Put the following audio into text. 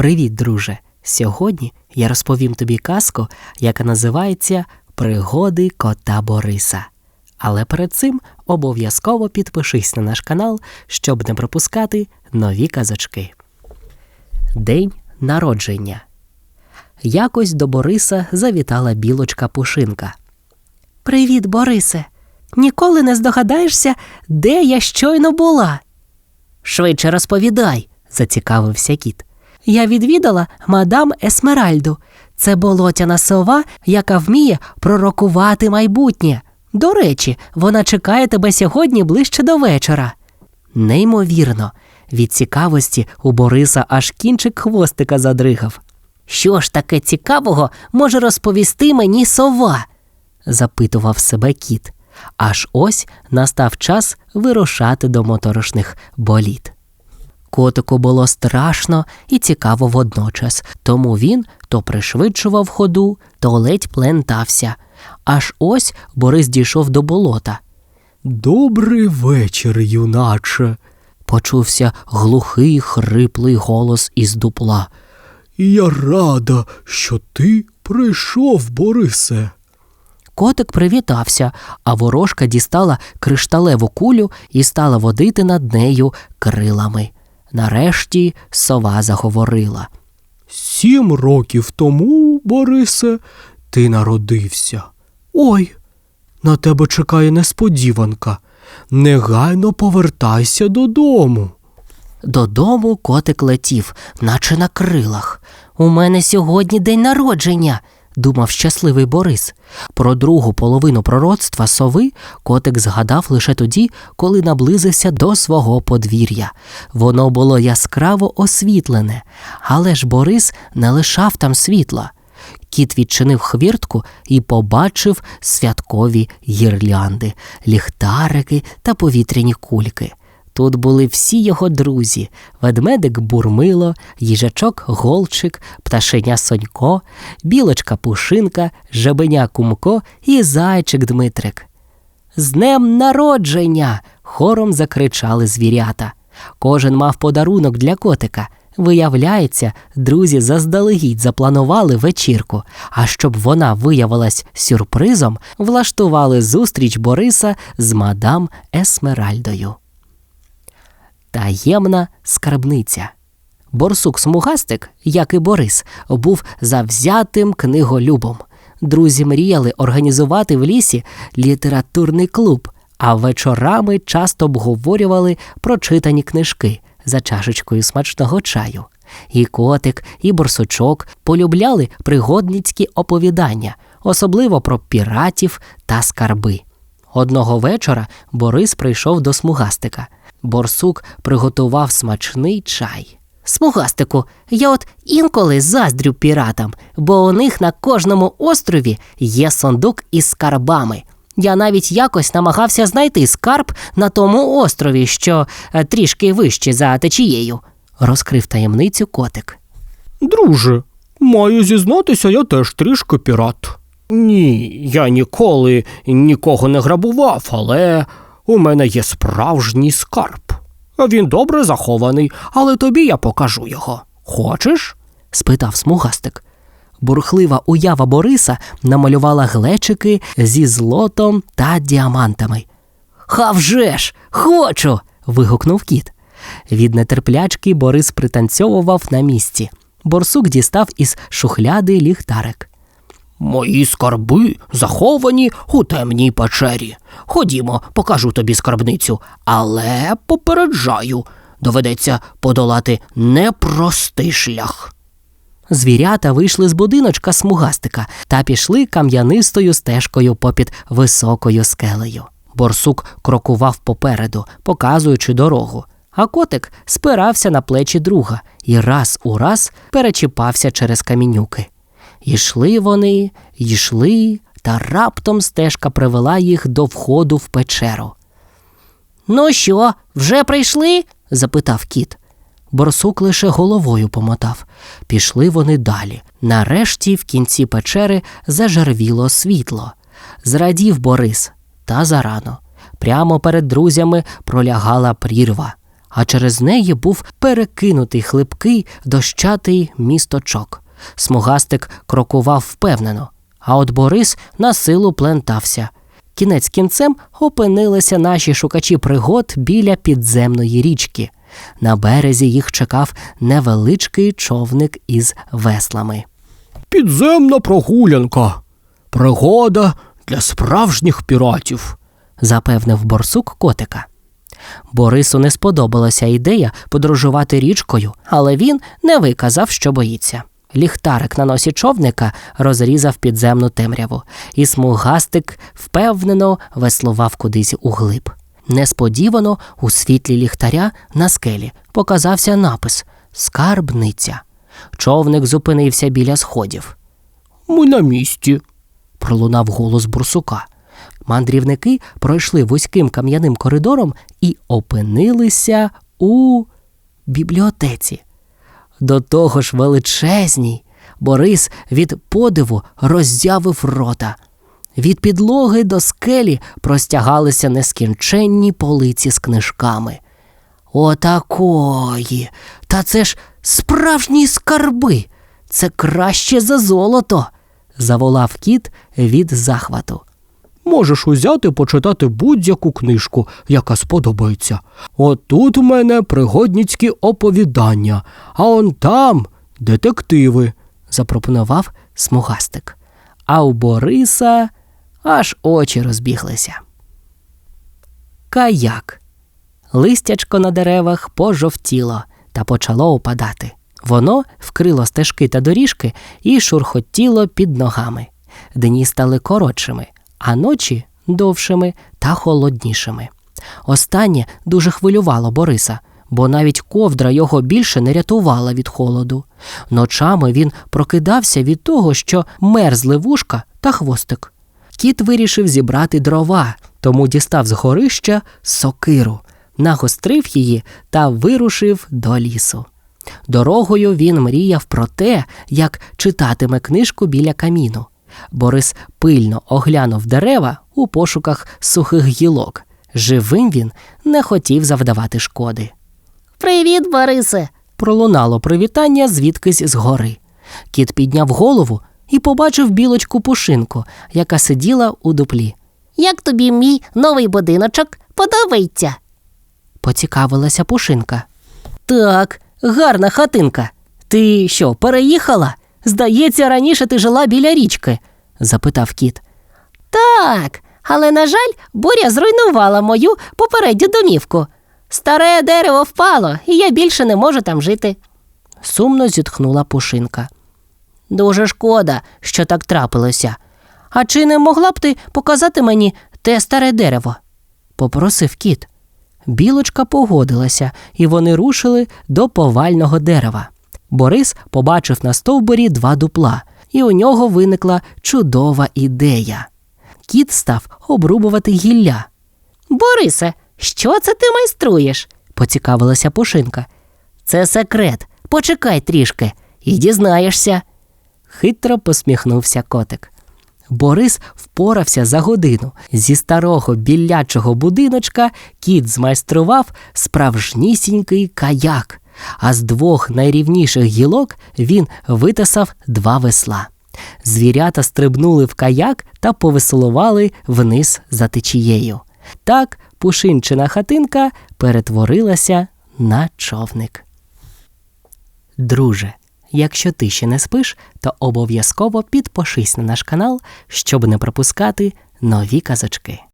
Привіт, друже! Сьогодні я розповім тобі казку, яка називається Пригоди кота Бориса. Але перед цим обов'язково підпишись на наш канал, щоб не пропускати нові казочки. День народження. Якось до Бориса завітала білочка Пушинка. Привіт, Борисе. Ніколи не здогадаєшся, де я щойно була. Швидше розповідай, зацікавився кіт. Я відвідала мадам Есмеральду. Це болотяна сова, яка вміє пророкувати майбутнє. До речі, вона чекає тебе сьогодні ближче до вечора. Неймовірно, від цікавості у Бориса аж кінчик хвостика задригав. Що ж таке цікавого може розповісти мені сова? запитував себе кіт. Аж ось настав час вирушати до моторошних боліт. Котику було страшно і цікаво водночас, тому він то пришвидшував ходу, то ледь плентався. Аж ось Борис дійшов до болота. Добрий вечір, юначе. Почувся глухий хриплий голос із дупла. Я рада, що ти прийшов, Борисе. Котик привітався, а ворожка дістала кришталеву кулю і стала водити над нею крилами. Нарешті сова заговорила. Сім років тому, Борисе, ти народився. Ой, на тебе чекає несподіванка. Негайно повертайся додому. Додому котик летів, наче на крилах. У мене сьогодні день народження, думав щасливий Борис. Про другу половину пророцтва сови котик згадав лише тоді, коли наблизився до свого подвір'я. Воно було яскраво освітлене, але ж Борис не лишав там світла. Кіт відчинив хвіртку і побачив святкові гірлянди, ліхтарики та повітряні кульки. Тут були всі його друзі: ведмедик Бурмило, їжачок Голчик, пташеня Сонько, білочка Пушинка, жабеня Кумко і зайчик Дмитрик. З днем народження. хором закричали звірята. Кожен мав подарунок для котика. Виявляється, друзі заздалегідь запланували вечірку, а щоб вона виявилась сюрпризом, влаштували зустріч Бориса з мадам Есмеральдою. Таємна скарбниця. Борсук Смугастик, як і Борис, був завзятим книголюбом. Друзі мріяли організувати в лісі літературний клуб, а вечорами часто обговорювали прочитані книжки за чашечкою смачного чаю. І котик, і борсучок полюбляли пригодницькі оповідання, особливо про піратів та скарби. Одного вечора Борис прийшов до смугастика. Борсук приготував смачний чай. Смугастику, я от інколи заздрю піратам, бо у них на кожному острові є сундук із скарбами. Я навіть якось намагався знайти скарб на тому острові, що е, трішки вище за течією, розкрив таємницю котик. Друже, маю зізнатися, я теж трішки пірат. Ні, я ніколи нікого не грабував, але у мене є справжній скарб. Він добре захований, але тобі я покажу його. Хочеш? спитав смугастик. Бурхлива уява Бориса намалювала глечики зі злотом та діамантами. «Ха вже ж! Хочу. вигукнув кіт. Від нетерплячки Борис пританцьовував на місці. Борсук дістав із шухляди ліхтарик. Мої скарби заховані у темній печері. Ходімо, покажу тобі скарбницю, але попереджаю, доведеться подолати непростий шлях. Звірята вийшли з будиночка смугастика та пішли кам'янистою стежкою попід високою скелею. Борсук крокував попереду, показуючи дорогу, а котик спирався на плечі друга і раз у раз перечіпався через камінюки. Ішли вони, йшли, та раптом стежка привела їх до входу в печеру. Ну що, вже прийшли? запитав кіт. Борсук лише головою помотав. Пішли вони далі. Нарешті в кінці печери зажервіло світло. Зрадів Борис, та зарано. Прямо перед друзями пролягала прірва, а через неї був перекинутий хлипкий дощатий місточок. Смугастик крокував впевнено, а от Борис на силу плентався. Кінець кінцем опинилися наші шукачі пригод біля підземної річки. На березі їх чекав невеличкий човник із веслами. Підземна прогулянка. Пригода для справжніх піратів. запевнив борсук котика. Борису не сподобалася ідея подорожувати річкою, але він не виказав, що боїться. Ліхтарик на носі човника розрізав підземну темряву, і смугастик впевнено веслував кудись углиб. Несподівано у світлі ліхтаря на скелі показався напис Скарбниця. Човник зупинився біля сходів. Ми на місці. пролунав голос бурсука. Мандрівники пройшли вузьким кам'яним коридором і опинилися у бібліотеці. До того ж величезній, Борис від подиву роззявив рота. Від підлоги до скелі простягалися нескінченні полиці з книжками. Отакої. Та це ж справжні скарби. Це краще за золото. заволав кіт від захвату. Можеш узяти почитати будь-яку книжку, яка сподобається. Отут у мене пригодницькі оповідання, а он там детективи. запропонував смугастик. А у Бориса аж очі розбіглися. Каяк. Листячко на деревах пожовтіло та почало опадати. Воно вкрило стежки та доріжки і шурхотіло під ногами. Дні стали коротшими, а ночі довшими та холоднішими. Останнє дуже хвилювало Бориса, бо навіть ковдра його більше не рятувала від холоду. Ночами він прокидався від того, що мерзли вушка та хвостик. Кіт вирішив зібрати дрова, тому дістав з горища сокиру, нагострив її та вирушив до лісу. Дорогою він мріяв про те, як читатиме книжку біля каміну. Борис пильно оглянув дерева у пошуках сухих гілок. Живим він не хотів завдавати шкоди. Привіт, Борисе. пролунало привітання звідкись згори. Кіт підняв голову і побачив білочку пушинку, яка сиділа у дуплі. Як тобі мій новий будиночок подобається? Поцікавилася пушинка. Так, гарна хатинка. Ти що, переїхала? Здається, раніше ти жила біля річки, запитав кіт. Так, але, на жаль, буря зруйнувала мою попередню домівку. Старе дерево впало, і я більше не можу там жити. Сумно зітхнула пушинка. Дуже шкода, що так трапилося. А чи не могла б ти показати мені те старе дерево? попросив кіт. Білочка погодилася, і вони рушили до повального дерева. Борис побачив на стовбурі два дупла, і у нього виникла чудова ідея. Кіт став обрубувати гілля. Борисе, що це ти майструєш? Поцікавилася Пушинка. Це секрет. Почекай трішки і дізнаєшся. Хитро посміхнувся котик. Борис впорався за годину. Зі старого білячого будиночка кіт змайстрував справжнісінький каяк, а з двох найрівніших гілок він витасав два весла. Звірята стрибнули в каяк та повеселували вниз за течією. Так пушинчина хатинка перетворилася на човник. Друже, якщо ти ще не спиш, то обов'язково підпишись на наш канал, щоб не пропускати нові казочки.